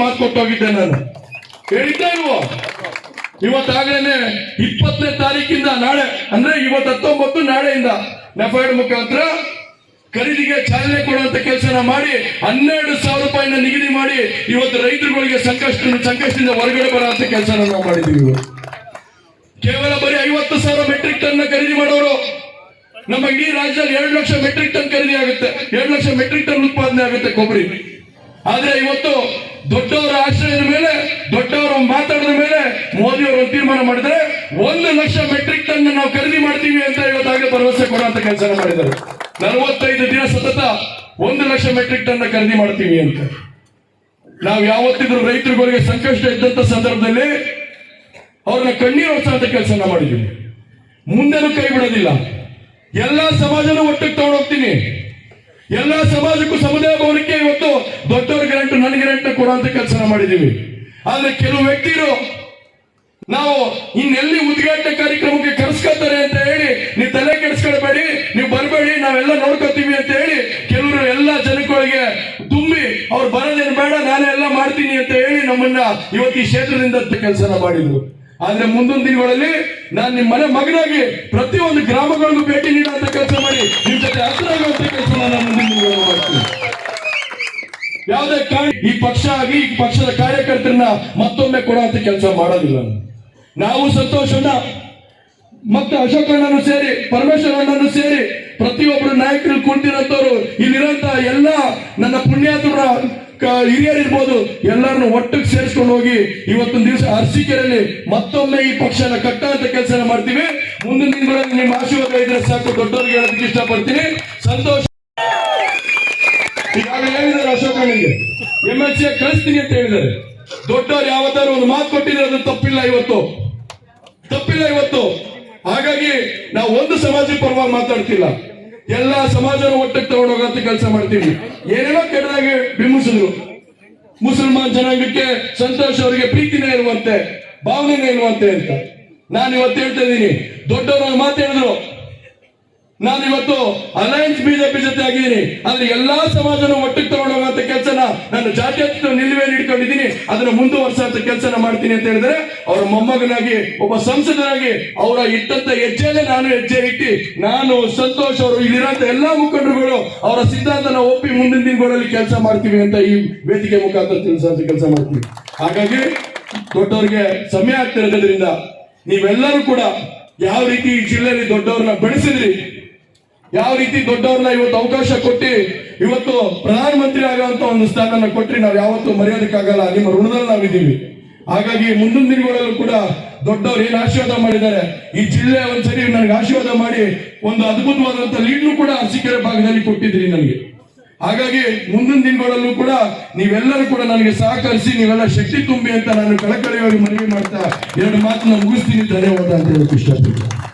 ಮಾತು ಕೊಟ್ಟು ಹೋಗಿದ್ದೆ ನಾನು ಹೇಳಿದ್ದೆ ಇಪ್ಪತ್ತನೇ ತಾರೀಕಿಂದ ನಾಳೆ, ಅಂದ್ರೆ ಇವತ್ತು ಹತ್ತೊಂಬತ್ತು ನಾಳೆಯಿಂದ ನೆಫೈಡ್ ಮುಖಾಂತರ ಖರೀದಿಗೆ ಚಾಲನೆ ಕೊಡುವಂತ ಕೆಲಸನ ಮಾಡಿ, ಹನ್ನೆರಡು ಸಾವಿರ ರೂಪಾಯಿನ ನಿಗದಿ ಮಾಡಿ ಇವತ್ತು ರೈತರುಗಳಿಗೆ ಸಂಕಷ್ಟ ಸಂಕಷ್ಟದಿಂದ ಹೊರಗಡೆ ಬರುವಂತ ಕೆಲಸನ ನಾವು ಮಾಡಿದ್ದೀವಿ. ಕೇವಲ ಬರೀ ಐವತ್ತು ಸಾವಿರ ಮೆಟ್ರಿಕ್ ಟನ್ ಖರೀದಿ ಮಾಡೋರು. ನಮ್ಮ ಇಡೀ ರಾಜ್ಯದಲ್ಲಿ ಎರಡು ಲಕ್ಷ ಮೆಟ್ರಿಕ್ ಟನ್ ಖರೀದಿ ಆಗುತ್ತೆ. ಎರಡು ಲಕ್ಷ ಮೆಟ್ರಿಕ್ ಟನ್ ಉತ್ಪಾದನೆ ಆಗುತ್ತೆ ಕೊಬ್ಬರಿ. ಆದ್ರೆ ಇವತ್ತು ದೊಡ್ಡವರ ಆಶ್ರಯದ ಮೇಲೆ, ದೊಡ್ಡವರು ಮಾತಾಡಿದ ಮೇಲೆ ಮೋದಿ ಅವರು ತೀರ್ಮಾನ ಮಾಡಿದ್ರೆ ಒಂದು ಲಕ್ಷ ಮೆಟ್ರಿಕ್ ಟನ್ ನಾವು ಖರೀದಿ ಮಾಡ್ತೀವಿ ಅಂತ ಇವತ್ತಾಗಲೇ ಭರವಸೆ ಕೊಡುವಂತ ಕೆಲಸ ಮಾಡಿದ್ದಾರೆ. ನಲವತ್ತೈದು ದಿನ ಸತತ ಒಂದು ಲಕ್ಷ ಮೆಟ್ರಿಕ್ ಟನ್ ಖರೀದಿ ಮಾಡ್ತೀವಿ ಅಂತ. ನಾವು ಯಾವತ್ತಿದ್ರು ರೈತರುಗಳಿಗೆ ಸಂಕಷ್ಟ ಇದ್ದಂತ ಸಂದರ್ಭದಲ್ಲಿ ಅವ್ರನ್ನ ಕಣ್ಣೀರು ಹೊರಿಸುವಂತ ಕೆಲಸ ಮಾಡಿದ್ವಿ ಮುಂದೆನೂ ಕೈ ಬಿಡೋದಿಲ್ಲ. ಎಲ್ಲಾ ಸಮಾಜನೂ ಒಟ್ಟಿಗೆ ತಗೊಂಡೋಗ್ತೀನಿ ಎಲ್ಲಾ ಸಮಾಜಕ್ಕೂ ಸಮುದಾಯ ಭವನಕ್ಕೆ ಇವತ್ತು ದೊಡ್ಡವ್ರ ಗ್ಯಾರಂಟಿ ನನ್ನ ಗ್ಯಾರಂಟಿ ಅಂತ ಕೆಲಸ ಮಾಡಿದ್ದೀವಿ ಆದ್ರೆ ಕೆಲವು ವ್ಯಕ್ತಿರು ನಾವು ಇನ್ನೆಲ್ಲಿ ಉದ್ಘಾಟನೆ ಕಾರ್ಯಕ್ರಮಕ್ಕೆ ಕರೆಸ್ಕೊತಾರೆ ಅಂತ ಹೇಳಿ ನೀವು ತಲೆ ಕೆಡಿಸ್ಕೊಳ್ಬೇಡಿ, ನೀವು ಬರಬೇಡಿ, ನಾವೆಲ್ಲ ನೋಡ್ಕೋತೀವಿ ಅಂತ ಹೇಳಿ ಕೆಲವರು ಎಲ್ಲ ಜನಗಳಿಗೆ ತುಂಬಿ ಅವ್ರು ಬರೋದೇನು ಬೇಡ, ನಾನೇ ಎಲ್ಲ ಮಾಡ್ತೀನಿ ಅಂತ ಹೇಳಿ ನಮ್ಮನ್ನ ಇವತ್ತು ಈ ಕ್ಷೇತ್ರದಿಂದ ಕೆಲಸನ ಮಾಡಿದ್ರು. ಆದ್ರೆ ಮುಂದಿನ ದಿನಗಳಲ್ಲಿ ನಾನು ನಿಮ್ಮ ಮನೆ ಮಗನಾಗಿ ಪ್ರತಿಯೊಂದು ಗ್ರಾಮಗಳಿಗೂ ಭೇಟಿ ನೀಡುವಂತ ಕೆಲಸ ಮಾಡಿ ನಿಮ್ ಜೊತೆ ಹತ್ರ ಆಗುವಂತ ಕೆಲಸ ಮಾಡ್ತೀನಿ. ಯಾವುದೇ ಕಾರಣ ಈ ಪಕ್ಷ ಆಗಿ ಈ ಪಕ್ಷದ ಕಾರ್ಯಕರ್ತರನ್ನ ಮತ್ತೊಮ್ಮೆ ಕೊಡುವಂತ ಕೆಲಸ ಮಾಡೋದಿಲ್ಲ ನಾವು ಸಂತೋಷನ ಮತ್ತೆ ಅಶೋಕ್ ಅಣ್ಣನು ಸೇರಿ, ಪರಮೇಶ್ವರ ಅಣ್ಣನು ಸೇರಿ ಪ್ರತಿಯೊಬ್ಬರು ನಾಯಕರು ಕುಂತಿರೋಂಥವ್ರು ಇಲ್ಲಿರೋಂತ ಎಲ್ಲ ನನ್ನ ಪುಣ್ಯಾತ್ಮರ ಹಿರಿಯರಿರ್ಬೋದು ಎಲ್ಲರನ್ನು ಒಟ್ಟಿಗೆ ಸೇರಿಸ್ಕೊಂಡು ಹೋಗಿ ಇವತ್ತೊಂದು ದಿವಸ ಅರ್ಸಿಕೆರಲ್ಲಿ ಮತ್ತೊಮ್ಮೆ ಈ ಪಕ್ಷನ ಕಟ್ಟುವಂತ ಕೆಲಸ ಮಾಡ್ತೀವಿ. ಮುಂದಿನ ದಿನಗಳಲ್ಲಿ ನಿಮ್ಮ ಆಶೀರ್ವಾದ ಇದ್ರೆ ಸಾಕು, ದೊಡ್ಡವರಿಗೆ ಹೇಳೋದಕ್ಕೆ ಇಷ್ಟಪಡ್ತೀನಿ. ಸಂತೋಷ. ಈಗಾಗಲೇ ಹೇಳಿದ್ದಾರೆ ಅಶೋಕ್ ಅಣ್ಣನಿಗೆ. ಎಂ ಎಲ್ ಸಿ ಕಳಿಸ್ತೀನಿ ಅಂತ ಹೇಳಿದ್ದಾರೆ. ದೊಡ್ಡವರು ಯಾವತ್ತಾರು ಒಂದು ಮಾತು ಕೊಟ್ಟಿದ್ರೆ ಅದು ತಪ್ಪಿಲ್ಲ ಇವತ್ತು. ತಪ್ಪಿಲ್ಲ ಇವತ್ತು. ಹಾಗಾಗಿ ನಾವು ಒಂದು ಸಮಾಜ ಪರವಾಗಿ ಮಾತಾಡ್ತಿಲ್ಲ. ಎಲ್ಲಾ ಸಮಾಜನ ಒಟ್ಟಿಗೆ ತಗೊಂಡೋಗಂತ ಕೆಲಸ ಮಾಡ್ತೀವಿ ಏನೇನೋ ಕೆಟ್ಟದಾಗಿ ಬಿಂಬಿಸಿದ್ರು. ಮುಸಲ್ಮಾನ್ ಜನಾಂಗಕ್ಕೆ ಸಂತೋಷ ಅವರಿಗೆ ಪ್ರೀತಿನೇ ಇರುವಂತೆ, ಭಾವನೆನೇ ಇರುವಂತೆ ಅಂತ. ನಾನು ಇವತ್ತು ಹೇಳ್ತಾ ಇದ್ದೀನಿ, ದೊಡ್ಡವರ ಮಾತು ಹೇಳಿದ್ರು ನಾನು ಇವತ್ತು ಅಲಯನ್ಸ್ ಬಿಜೆಪಿ ಜೊತೆ ಆಗಿದ್ದೀನಿ. ಆದ್ರೆ ಎಲ್ಲಾ ಸಮಾಜನ ಒಟ್ಟಿಗೆ ತಗೊಂಡೋಗುವಂತ ಕೆಲಸನ ನಾನು ಜಾತ್ಯತೀತ ನಿಲುವೆಯಲ್ಲಿ ಇಟ್ಕೊಂಡಿದ್ದೀನಿ ಅದನ್ನ ಮುಂದುವರ್ಸಂತ ಕೆಲಸನ ಮಾಡ್ತೀನಿ ಅಂತ ಹೇಳಿದ್ರೆ ಅವರ ಮೊಮ್ಮಗನಾಗಿ, ಒಬ್ಬ ಸಂಸದನಾಗಿ ಅವರ ಇಟ್ಟಂತ ಹೆಜ್ಜೆಯಲ್ಲೇ ನಾನು ಹೆಜ್ಜೆ ಇಟ್ಟಿ ನಾನು, ಸಂತೋಷ್ ಅವರು ಇಲ್ಲಿರೋಂತ ಎಲ್ಲಾ ಮುಖಂಡರುಗಳು ಅವರ ಸಿದ್ಧಾಂತನ ಒಪ್ಪಿ ಮುಂದಿನ ದಿನಗಳಲ್ಲಿ ಕೆಲಸ ಮಾಡ್ತೀವಿ ಅಂತ ಈ ವೇದಿಕೆ ಮುಖಾಂತರ ತಿಳಿಸುವಂತ ಕೆಲಸ ಮಾಡ್ತೀವಿ. ಹಾಗಾಗಿ ದೊಡ್ಡವರಿಗೆ ಸಮಯ ಆಗ್ತಿರೋದ್ರಿಂದ ನೀವೆಲ್ಲರೂ ಕೂಡ ಯಾವ ರೀತಿ ಈ ಜಿಲ್ಲೆಯಲ್ಲಿ ದೊಡ್ಡವ್ರನ್ನ ಬೆಳೆಸಿದ್ರಿ ಯಾವ ರೀತಿ ದೊಡ್ಡವ್ರನ್ನ ಇವತ್ತು ಅವಕಾಶ ಕೊಟ್ಟು ಇವತ್ತು ಪ್ರಧಾನಮಂತ್ರಿ ಆಗುವಂತ ಒಂದು ಸ್ಥಾನನ ಕೊಟ್ಟರೆ ನಾವು ಯಾವತ್ತೂ ಮರೆಯೋದಕ್ಕಾಗಲ್ಲ ನಿಮ್ಮ ಋಣದಲ್ಲಿ ನಾವಿದ್ದೀವಿ. ಹಾಗಾಗಿ ಮುಂದಿನ ದಿನಗಳಲ್ಲೂ ಕೂಡ ದೊಡ್ಡವ್ರು ಏನ್ ಆಶೀರ್ವಾದ ಮಾಡಿದ್ದಾರೆ? ಈ ಜಿಲ್ಲೆ ಒಂದ್ಸರಿ ನನಗೆ ಆಶೀರ್ವಾದ ಮಾಡಿ ಒಂದು ಅದ್ಭುತವಾದಂತ ಲೀಡ್ನು ಕೂಡ ಅರಸೀಕೆರೆ ಭಾಗದಲ್ಲಿ ಕೊಟ್ಟಿದ್ರಿ ನನಗೆ. ಹಾಗಾಗಿ ಮುಂದಿನ ದಿನಗಳಲ್ಲೂ ಕೂಡ ನೀವೆಲ್ಲರೂ ಕೂಡ ನನಗೆ ಸಹಕರಿಸಿ, ನೀವೆಲ್ಲ ಶಕ್ತಿ ತುಂಬಿ ಅಂತ ನಾನು ಕಳಕಳಿಯಾಗಿ ಮನವಿ ಮಾಡ್ತಾ ಎರಡು ಮಾತನ್ನ ಮುಗಿಸ್ತೀನಿ. ಧನ್ಯವಾದ ಅಂತ ಹೇಳಕ್ ಇಷ್ಟಪಡ್ತೀನಿ